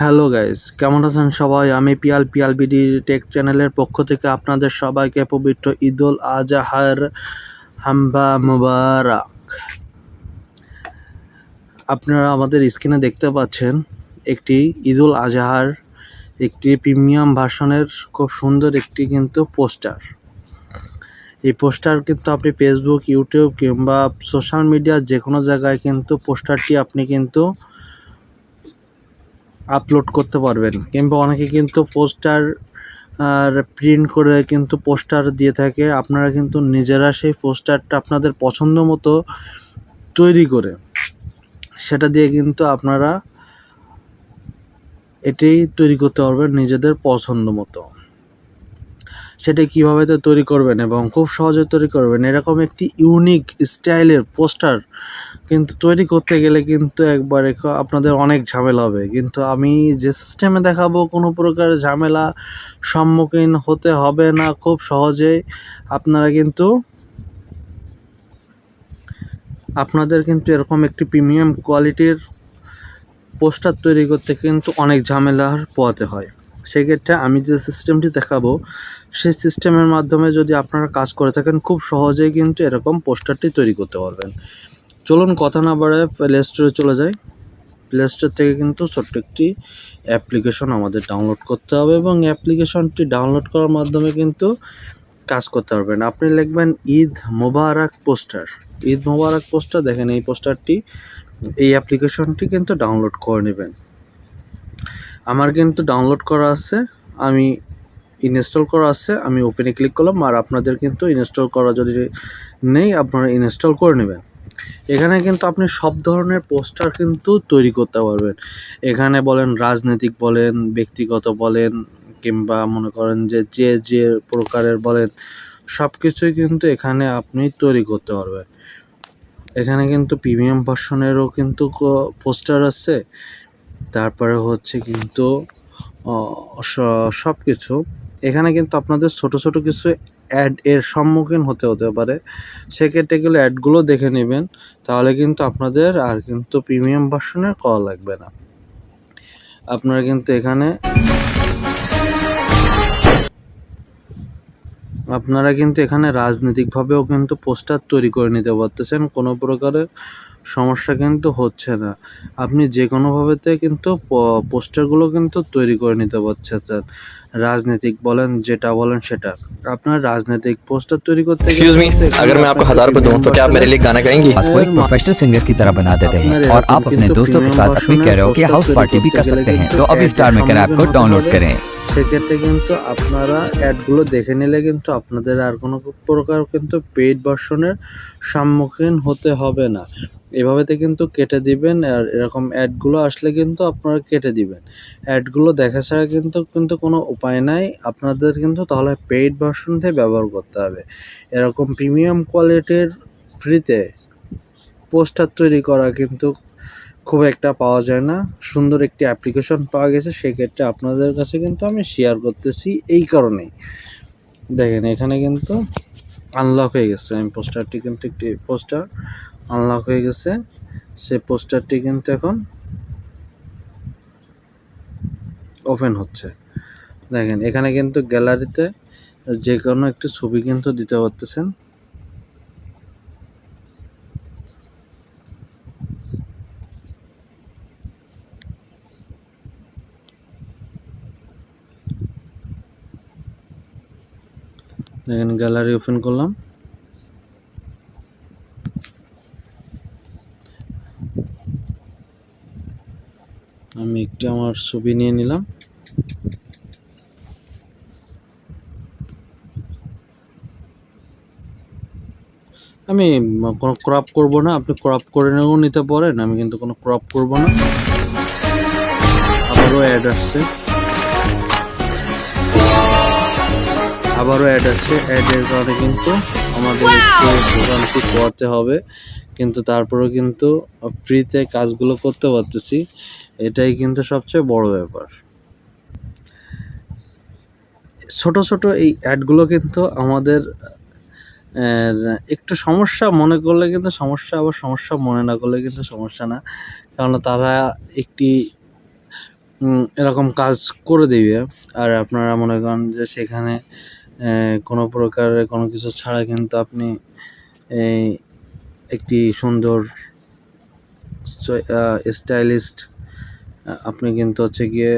Hello guys, কেমন আছেন সবাই? আমি পিয়াল পিয়াল বিডি টেক চ্যানেলের পক্ষ থেকে আপনাদের সবাইকে পবিত্র ঈদুল আজহার হাম্বা মুবারক। আপনারা আমাদের স্ক্রিনে দেখতে পাচ্ছেন একটি ঈদুল আজহার, একটি প্রিমিয়াম ভার্সনের খুব সুন্দর একটি কিন্তু পোস্টার। এই পোস্টার কিন্তু আপনি ফেসবুক ইউটিউব কিংবা সোশ্যাল মিডিয়া যে কোনো জায়গায় কিন্তু পোস্টারটি আপনি কিন্তু আপলোড করতে পারবেন। কিংবা অনেকে কিন্তু পোস্টার আর প্রিন্ট করে কিন্তু পোস্টার দিয়ে থাকে। আপনারা কিন্তু নিজেরা সেই পোস্টারটা আপনাদের পছন্দ মতো তৈরি করে, সেটা দিয়ে কিন্তু আপনারা এটাই তৈরি করতে পারবেন নিজেদের পছন্দ মতো। সেটা কীভাবে তৈরি করবেন এবং খুব সহজে তৈরি করবেন, এরকম একটি ইউনিক স্টাইলের পোস্টার কিন্তু তৈরি করতে গেলে কিন্তু একবারে আপনাদের অনেক ঝামেলা হবে। কিন্তু আমি যে সিস্টেমে দেখাবো কোনো প্রকার ঝামেলা সম্মুখীন হতে হবে না, খুব সহজেই আপনারা কিন্তু আপনাদের কিন্তু এরকম একটি প্রিমিয়াম কোয়ালিটির পোস্টার তৈরি করতে কিন্তু অনেক ঝামেলার পোয়াতে হয়। সেক্ষেত্রে আমি যে সিস্টেমটি দেখাবো, সেই সিস্টেমের মাধ্যমে যদি আপনারা কাজ করে থাকেন, খুব সহজেই কিন্তু এরকম পোস্টারটি তৈরি করতে পারবেন। চলুন কথা না বাড়ায় প্লে স্টোরে চলে যাই। প্লে স্টোর থেকে কিন্তু ছোট্ট একটি অ্যাপ্লিকেশন আমাদের ডাউনলোড করতে হবে এবং অ্যাপ্লিকেশনটি ডাউনলোড করার মাধ্যমে কিন্তু কাজ করতে পারবেন। আপনি লিখবেন ঈদ মোবারক পোস্টার। ঈদ মোবারক পোস্টার, দেখেন এই পোস্টারটি, এই অ্যাপ্লিকেশনটি কিন্তু ডাউনলোড করে নেবেন। আমার কিন্তু ডাউনলোড করা আছে, আমি ইনস্টল করা আছে, আমি ওপেনে ক্লিক করলাম, আর আপনাদের কিন্তু ইনস্টল করা যদি নেই, আপনারা ইনস্টল করে নেবেন। এখানে কিন্তু আপনি সব ধরনের পোস্টার কিন্তু তৈরি করতে পারবেন। এখানে বলেন রাজনৈতিক বলেন, ব্যক্তিগত বলেন, কিংবা মনে করেন যে যে যে প্রকারের বলেন সব কিছুই কিন্তু এখানে আপনি তৈরি করতে পারবেন। এখানে কিন্তু প্রিমিয়াম ভার্সনেরও কিন্তু পোস্টার আছে। তারপরে হচ্ছে কিন্তু সব কিছু এখানে কিন্তু আপনাদের ছোট ছোট কিছু অ্যাড এর সম্মুখীন হতে হতে পারে। সেক্ষেত্রে গেলে অ্যাডগুলো দেখে নেবেন, তাহলে কিন্তু আপনাদের আর কিন্তু প্রিমিয়াম ভার্সনের কল লাগবে না। আপনারা কিন্তু এখানে আপনারা কিন্তু এখানে রাজনৈতিকভাবেও কিন্তু পোস্টার তৈরি করে নিতে পারতেছেন। কোনো প্রকারের সমস্যা কিন্তু হচ্ছে না আপনি যে কোনোভাবেতে কিন্তু প- পোস্টারগুলো কিন্তু তৈরি করে নিতে পারছেন রাজনৈতিক বলেন যেটা বলেন সেটা আপনার রাজনৈতিক পোস্টার তৈরি করতে গেলে एक्सक्यूज मी কিন্তু এখানে अगर मैं आपको আপনাকে हजार रुपए दूं तो क्या आप मेरे लिए गाना गाएंगी बात को एक प्रोफेशनल सिंगर की तरह बना देते हैं और आप अपने दोस्तों के साथ अपनी कैरियर की हाउस पार्टी भी कर सकते हैं तो अभी स्टार मेकर ऐप को डाउनलोड करें সেক্ষেত্রে কিন্তু আপনারা অ্যাডগুলো দেখে নিলে কিন্তু আপনাদের আর কোনো প্রকার কিন্তু পেইড ভার্সনের সম্মুখীন হতে হবে না এভাবেতে কিন্তু কেটে দিবেন আর এরকম অ্যাডগুলো আসলে কিন্তু আপনারা কেটে দিবেন। অ্যাডগুলো দেখা ছাড়া কিন্তু কিন্তু কোনো উপায় নাই। আপনাদের কিন্তু তাহলে পেইড ভার্সন থেকে ব্যবহার করতে হবে। এরকম প্রিমিয়াম কোয়ালিটির ফ্রিতে পোস্টার তৈরি করা কিন্তু খুব একটা পাওয়া যায় না। সুন্দর একটি অ্যাপ্লিকেশন পাওয়া গেছে, সেক্ষেত্রে আপনাদের কাছে কিন্তু আমি শেয়ার করতেছি এই কারণেই। দেখেন, এখানে কিন্তু আনলক হয়ে গেছে আমি পোস্টারটি কিন্তু একটি পোস্টার আনলক হয়ে গেছে। সেই পোস্টারটি কিন্তু এখন ওপেন হচ্ছে। দেখেন, এখানে কিন্তু গ্যালারিতে যে কোনো একটি ছবি কিন্তু দিতে পারতেছেন। দেখেন, গ্যালারি ওপেন করলাম আমি আমার ছবি নিয়ে নিলাম। আমি কোনো ক্রপ করব না আপনি ক্রপ করে নিয়েও নিতে পারেন আমি কিন্তু কোনো ক্রপ করব না। আবারও অ্যাড আসছে। আবারও অ্যাড আসছে। অ্যাডের কারণে কিন্তু আমাদের একটু ভোগান্তি পোয়াতে হবে। কিন্তু তারপরেও কিন্তু ফ্রিতে কাজগুলো করতে পারতেছি। এটাই কিন্তু সবচেয়ে বড় ব্যাপার। ছোট ছোট এই অ্যাডগুলো কিন্তু আমাদের একটু সমস্যা মনে করলে কিন্তু সমস্যা, আবার সমস্যা মনে না করলে কিন্তু সমস্যা না। কারণ তারা একটি এরকম কাজ করে দিবে। আর আপনারা মনে করেন যে সেখানে কোনো প্রকারের কোনো কিছু ছাড়া কিন্তু আপনি একটি সুন্দর স্টাইলিস্ট আপনি কিন্তু হচ্ছে গিয়ে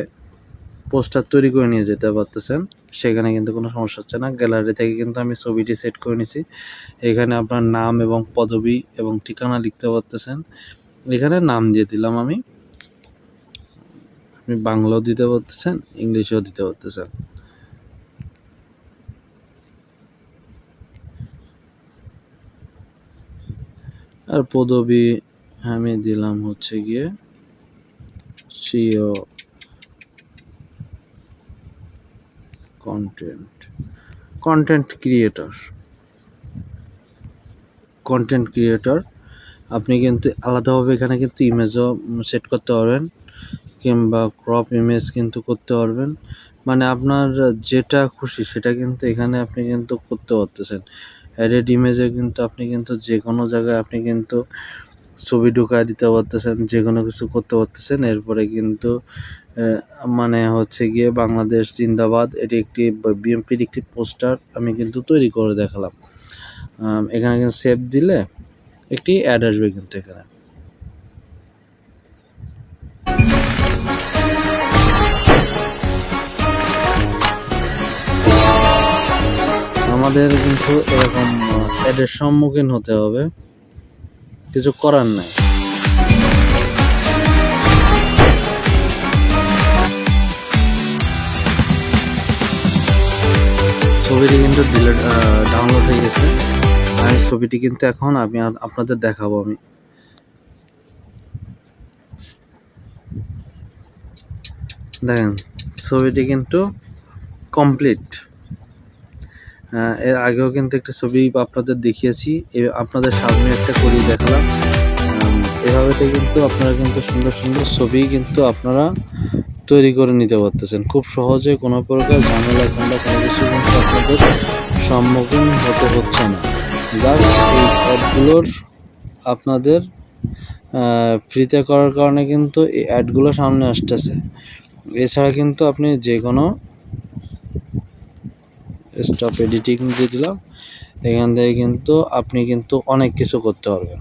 পোস্টার তৈরি করে নিয়ে যেতে পারতেছেন। সেখানে কিন্তু কোনো সমস্যা হচ্ছে না। গ্যালারি থেকে কিন্তু আমি ছবিটি সেট করে নিয়েছি এখানে আপনার নাম এবং পদবি এবং ঠিকানা লিখতে পারতেছেন। এখানে নাম দিয়ে দিলাম আমি। আপনি বাংলাও দিতে পারতেছেন, ইংলিশেও দিতে পারতেছেন। আর পদবি আমি দিলাম হচ্ছে গিয়ে CO content content creator content creator আপনি কিন্তু আলাদাভাবে এখানে কিন্তু ইমেজও সেট করতে পারবেন, কিংবা ক্রপ ইমেজ কিন্তু করতে পারবেন। মানে আপনার যেটা খুশি সেটা কিন্তু এখানে আপনি কিন্তু করতে পারতেছেন। এডিট ইমেজে কিন্তু আপনি কিন্তু যে কোনো জায়গায় আপনি কিন্তু ছবি ঢুকায় দিতে পারতেছেন যে কোনো কিছু করতে পারতেছেন। এরপরে কিন্তু মানে হচ্ছে গিয়ে বাংলাদেশ জিন্দাবাদ, এটি একটি বিএমপির একটি পোস্টার আমি কিন্তু তৈরি করে দেখালাম। এখানে কিন্তু সেভ দিলে একটি অ্যাড আসবে কিন্তু এখানে। আমাদের কিন্তু এরকম অ্যাডের সম্মুখীন হতে হবে। কিছু করার নাই। ছবিটি কিন্তু ডিলেট ডাউনলোড হয়ে গেছে। আর ছবিটি কিন্তু এখন আমি আপনাদের দেখাবো আমি। দেখেন, ছবিটি কিন্তু কমপ্লিট এর আগেও কিন্তু একটা ছবি আপনাদের দেখিয়েছি। আপনাদের সামনে একটা করিয়ে দেখালাম। উম, এভাবে কিন্তু আপনারা কিন্তু সুন্দর সুন্দর ছবি কিন্তু আপনারা তৈরি করে নিতে পারতেছেন। খুব সহজে কোনো প্রকার ঝামেলা কিংবা কোনো কিছু কিন্তু আপনাদের সম্মুখীন হতে হচ্ছে না। জাস্ট এই অ্যাডগুলোর আপনাদের ফ্রিতে করার কারণে কিন্তু এই অ্যাডগুলো সামনে আসতেছে। এছাড়া কিন্তু আপনি যে কোনো স্টপ এডিটিং দিয়ে দিলাম। এখান থেকে কিন্তু আপনি কিন্তু অনেক কিছু করতে পারবেন।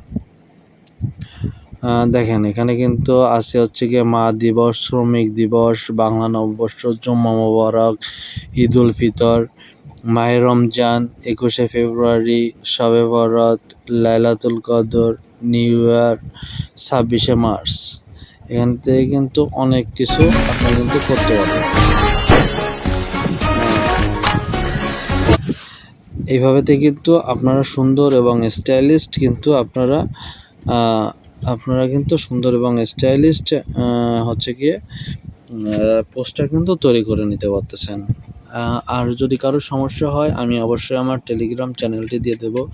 দেখেন, এখানে কিন্তু আছে হচ্ছে গিয়ে মা দিবস, শ্রমিক দিবস, বাংলা নববর্ষ, জুম্মা মোবারক ঈদ উল ফিতর মাহে রমজান, একুশে ফেব্রুয়ারি, শবে বরাত, লাইলাতুল কদর, নিউ ইয়ার, ছাব্বিশে মার্চ। এখান থেকে কিন্তু অনেক কিছু আপনি কিন্তু করতে পারবেন। এইভাবেতে কিন্তু আপনারা সুন্দর এবং স্টাইলিস্ট কিন্তু আপনারা আপনারা কিন্তু সুন্দর এবং স্টাইলিস্ট হচ্ছে গিয়ে পোস্টার কিন্তু তৈরি করে নিতে পারতেছেন। আর যদি কারও সমস্যা হয়, আমি অবশ্যই আমার টেলিগ্রাম চ্যানেলটি দিয়ে দেব।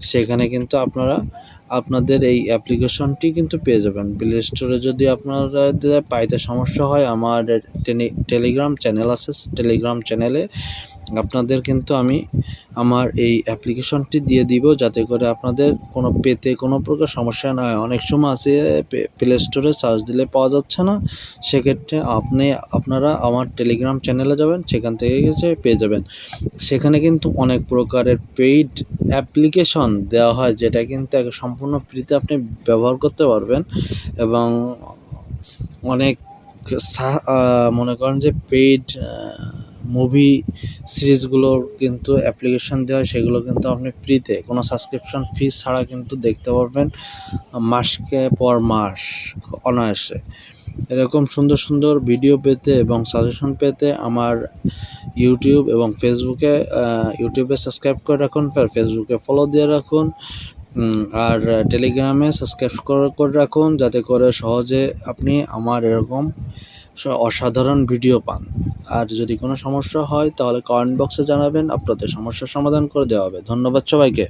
সেখানে কিন্তু আপনারা, আপনাদের এই অ্যাপ্লিকেশনটি কিন্তু পেয়ে যাবেন। প্লে স্টোরে যদি আপনারা পাইতে সমস্যা হয়, আমার টেলি- টেলিগ্রাম চ্যানেল আছে টেলিগ্রাম চ্যানেলে আপনাদের কিন্তু আমি আমার এই অ্যাপ্লিকেশনটি দিয়ে দিব যাতে করে আপনাদের কোনো পেতে কোনো প্রকার সমস্যা না হয়। অনেক সময় আছে প্লে স্টোরে সার্চ দিলে পাওয়া যাচ্ছে না। সেক্ষেত্রে আপনি, আপনারা আমার টেলিগ্রাম চ্যানেলে যাবেন, সেখান থেকে গেছে পেয়ে যাবেন। সেখানে কিন্তু অনেক প্রকারের পেইড অ্যাপ্লিকেশন দেওয়া হয়, যেটা কিন্তু এক সম্পূর্ণ ফ্রিতে আপনি ব্যবহার করতে পারবেন। এবং অনেক মনে করেন যে পেইড মুভি সিরিজগুলোর কিন্তু অ্যাপ্লিকেশন দেওয়া হয়, সেগুলো কিন্তু আপনি ফ্রিতে কোনো সাবস্ক্রিপশন ফি ছাড়া কিন্তু দেখতে পারবেন মাসকে পর মাস অনায়াসে। এরকম সুন্দর সুন্দর ভিডিও পেতে এবং সাজেশন পেতে আমার ইউটিউব এবং ফেসবুকে ইউটিউবে সাবস্ক্রাইব করে রাখুন ফেসবুকে ফলো দিয়ে রাখুন আর টেলিগ্রামে সাবস্ক্রাইব করে রাখুন, যাতে করে সহজে আপনি আমার এরকম অসাধারণ ভিডিও পান। আর যদি কোনো সমস্যা হয়, তাহলে কমেন্ট বক্সে জানাবেন, আপনাদের সমস্যার সমাধান করে দেওয়া হবে। ধন্যবাদ সবাইকে।